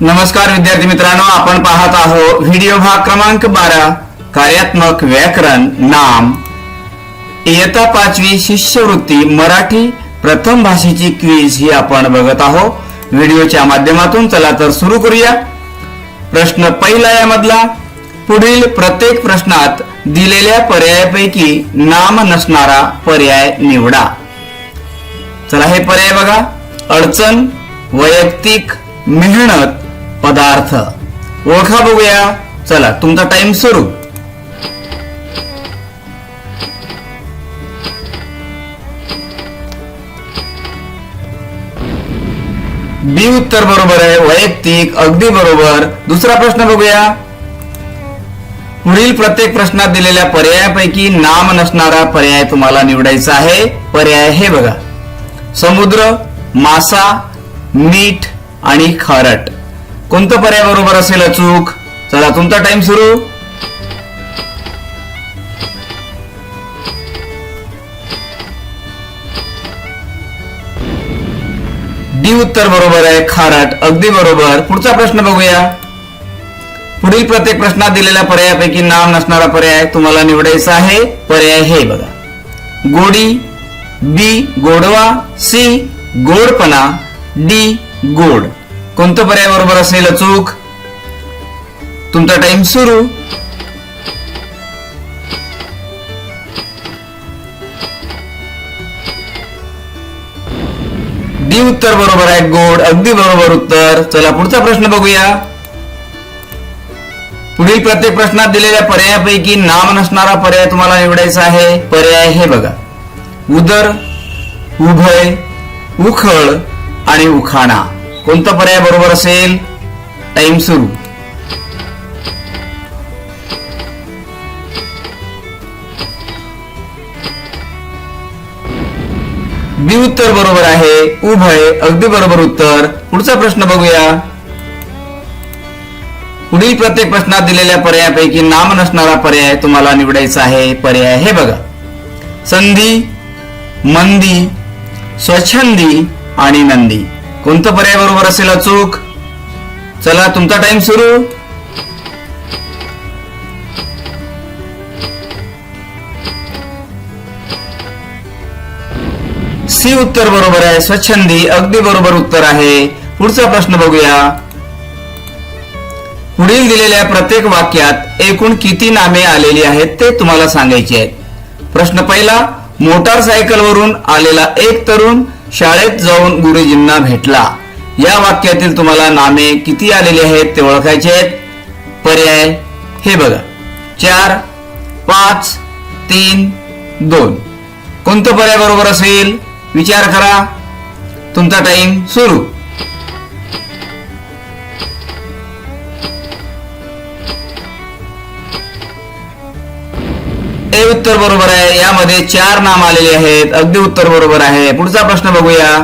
नमस्कार विद्यार्थी मित्रांनो आपण पाहत आहोत व्हिडिओ भाग क्रमांक बारा कार्यात्मक व्याकरण नाम. इयत्ता पाचवी शिष्यवृत्ती मराठी प्रथम भाषेची क्वीज ही आपण बघत आहोत. व्हिडिओच्या माध्यमातून चला तर सुरू करूया. प्रश्न पहिला यामधला पुढील प्रत्येक प्रश्नात दिलेल्या पर्यायापैकी नाम नसणारा पर्याय निवडा. चला हे पर्याय बघा. अडचण वैयक्तिक मेहनत पदार्थ. ओळखा बघूया. चला तुमचा टाइम सुरू. बी उत्तर बरोबर आहे वैयक्तिक अगदी बरोबर. दुसरा प्रश्न बघूया. पुढील प्रत्येक प्रश्नात दिलेल्या पर्यायापैकी नाम नसणारा पर्याय तुम्हाला निवडायचा आहे. पर्याय हे बघा. समुद्र मासा मीठ आणि खारट. कोणतं पर्याय बरोबर असेल अचूक चला तुमचा टाइम सुरू. डी उत्तर बरोबर आहे खारट. अगदी बरोबर. पुढचा प्रश्न बघूया. पुढील प्रत्येक प्रश्नात दिलेल्या पर्यायापैकी नाम नसणारा पर्याय तुम्हाला निवडायचा आहे. पर्याय हे बघा. गोडी बी गोडवा सी गोडपणा डी गोड. कोणतं पर्याय बरोबर असेल अचूक तुमचा टाइम सुरू. डी उत्तर बरोबर आहे गोड अगदी बरोबर उत्तर. चला पुढचा प्रश्न बघूया. पुढील प्रत्येक प्रश्नात दिलेल्या पर्यायापैकी नाम नसणारा पर्याय तुम्हाला निवडायचा आहे. पर्याय हे बघा. उदर उभय उखळ आणि उखाणा. कोणता पर्याय बरोबर असेल? टाइम सुरू. बी उत्तर बरोबर आहे उभय अगदी बरोबर उत्तर. पुढचा प्रश्न बघूया. पुढील प्रत्येक प्रश्नात दिलेल्या पर्यायापैकी नाम नसणारा पर्याय तुम्हाला निवडायचा आहे. पर्याय हे बघा. संधी मंदी स्वच्छंदी आणि नंदी. कोणतं पर्याय बरोबर असेल अचूक चला तुमचा टाइम सुरू. सी उत्तर बरोबर आहे स्वच्छंदी अगदी बरोबर उत्तर आहे. पुढचा प्रश्न बघूया. पुढील दिलेल्या प्रत्येक वाक्यात एकूण किती नामे आलेली आहेत ते तुम्हाला सांगायचे आहेत. प्रश्न पहिला मोटारसायकलवरून आलेला एक तरुण शाळेत जाऊन गुरुजींना भेटला. या वाक्यातील तुम्हाला नामे किती आलेली आहेत ते ओळखायचे आहेत? पर्याय हे बघा. चार पाच तीन दोन. कोणतं पर्याय बरोबर असेल? विचार करा. तुमचा टाइम सुरू. उत्तर बरोबर आहे. यामध्ये चार नाम आलेले आहेत. अगदी उत्तर बरोबर आहे. पुढचा प्रश्न बघूया.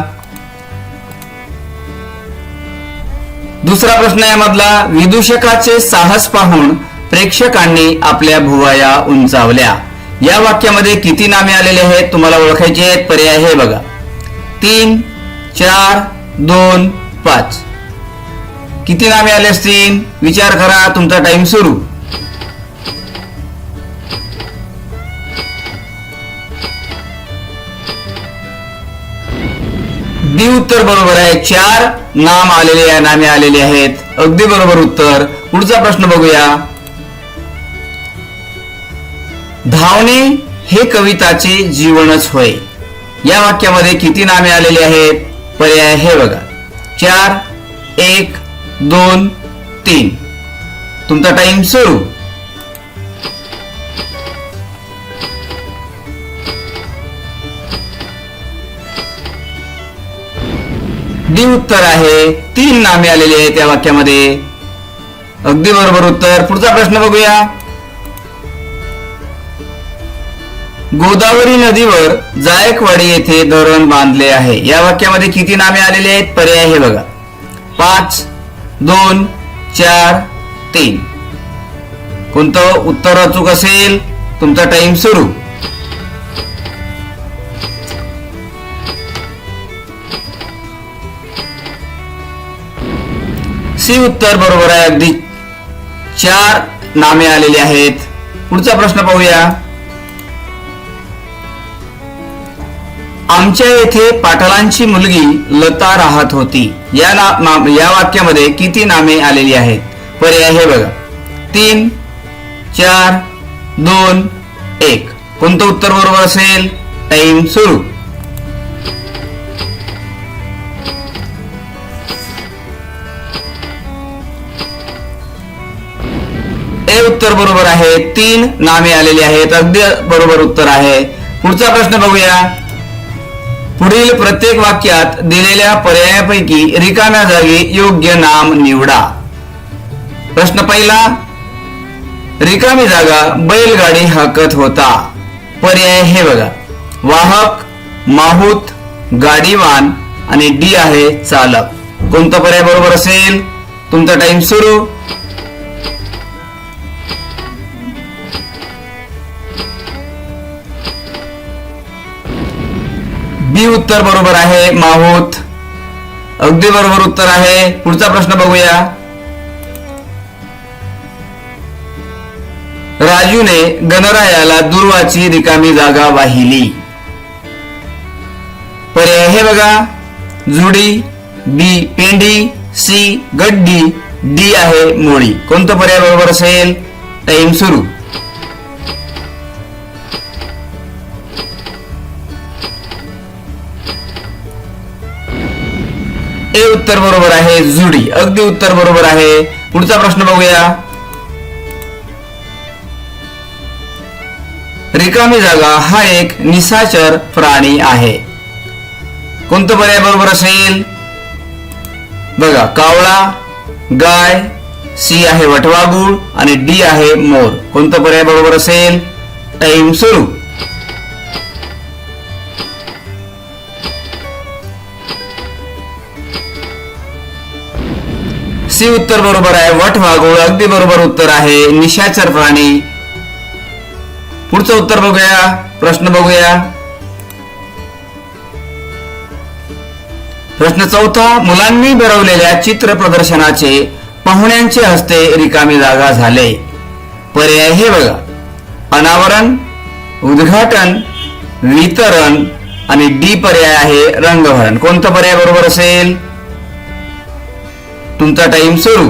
दुसरा प्रश्न यामधला विदूषकाचे साहस पाहून प्रेक्षकांनी आपल्या भुवाया उंचावल्या. या वाक्यामध्ये किती नामे आलेले आहेत? तुम्हाला ओळखायचे आहेत? पर्याय हे बघा. तीन चार दोन पाच. किती नामे आले असतील? विचार करा. तुमचा टाइम सुरू. उत्तर बरोबर आहे. चार नाम आलेले आहे नामे आलेले आहेत. अगदी बरोबर उत्तर. पुढचा प्रश्न बघूया. धावणे हे कविताचे जीवनच होय. या वाक्यामध्ये किती नामे आलेली आहेत? पर्याय हे बघा. चार एक दोन तीन. तुमचा टाइम सुरू. डी उत्तर आहे. तीन नामे आलेली आहेत या वाक्यामध्ये. अगदी बरोबर उत्तर. पुढचा प्रश्न बघूया. गोदावरी नदीवर जायकवाडी येथे धरण बांधले आहे. या वाक्यामध्ये किती नामे आलेली आहेत? पर्याय हे बघा. पाच दोन चार तीन. कोणतं उत्तर अचूक असेल? तुमचा टाइम सुरू. सी उत्तर बरोबर आहे. अगदी चार नामे आलेली आहेत. पुढचा प्रश्न पाहूया. आमच्या येथे पाटलांची मुलगी लता राहत होती. या ना या वाक्यामध्ये किती नामे आलेली आहेत? पर्याय हे बघा. तीन चार दोन एक. कोणतं उत्तर बरोबर असेल? टाइम सुरू. उत्तर बरोबर आहे. तीन नामे आलेली आहेत. अगदी बरोबर उत्तर आहे. पुढचा प्रश्न बघूया. पुढील प्रत्येक वाक्यात दिलेल्या पर्यायापैकी रिकाम्या जागी योग्य नाम निवडा. प्रश्न पहिला रिकामी जागा बैलगाडी हाकत होता. पर्याय हे बघा. वाहक माहूत गाडीवान आणि डी आहे चालक. कोणता पर्याय बरोबर असेल? तुमचा टाइम सुरू. बी उत्तर बरोबर आहे माहूत. अगदी बरोबर उत्तर आहे. पुढचा प्रश्न बघूया. राजूने गणरायाला दुर्वाची रिकामी जागा वाहिली. पर्याय हे बघा. जुडी बी पेंडी सी गड्डी डी आहे मोळी कोणतं पर्याय बरोबर असेल? टाइम सुरू. ए उत्तर बरोबर आहे जुडी. अगदी उत्तर बरोबर आहे. पुढचा प्रश्न बघूया. रिकामी जागा हा एक निसाचर प्राणी आहे. कोणतं पर्याय बरोबर असेल? बघा कावळा गाय सी आहे वटवागुळ आणि डी आहे मोर. कोणतं पर्याय बरोबर असेल? टाइम सुरू. सी उत्तर बरोबर आहे वट वाघोळ अगदी बरोबर उत्तर आहे निशाचर प्राणी. पुढचं उत्तर बघूया प्रश्न बघूया. प्रश्न चौथा मुलांनी भरवलेल्या चित्र प्रदर्शनाचे पाहुण्यांचे हस्ते रिकामी जागा झाले. पर्याय हे बघा. अनावरण उद्घाटन वितरण आणि डी पर्याय आहे रंगभरण. कोणतं पर्याय बरोबर असेल? तुमचा टाइम सुरू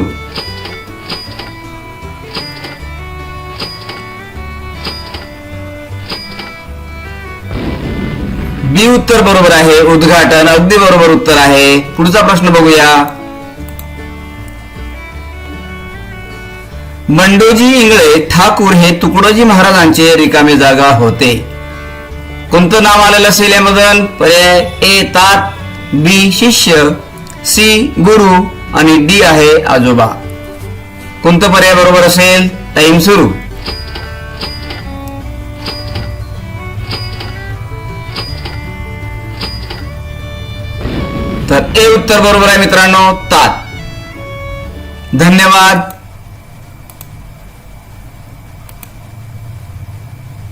बी उत्तर बरोबर आहे उद्घाटन. अगदी बरोबर उत्तर आहे. पुढचा प्रश्न बघूया. मंडोजी इंगळे ठाकूर हे तुकडोजी महाराजांचे रिकामे जागा होते. कोणतं नाव आलेलं असेल यामधून? पर्याय ए तात. बी शिष्य. सी गुरु. आणि डी आहे आजोबा. कोणतं पर्याय बरोबर असेल? टाइम सुरू. तर ए उत्तर बरोबर आहे मित्रांनो तात. धन्यवाद.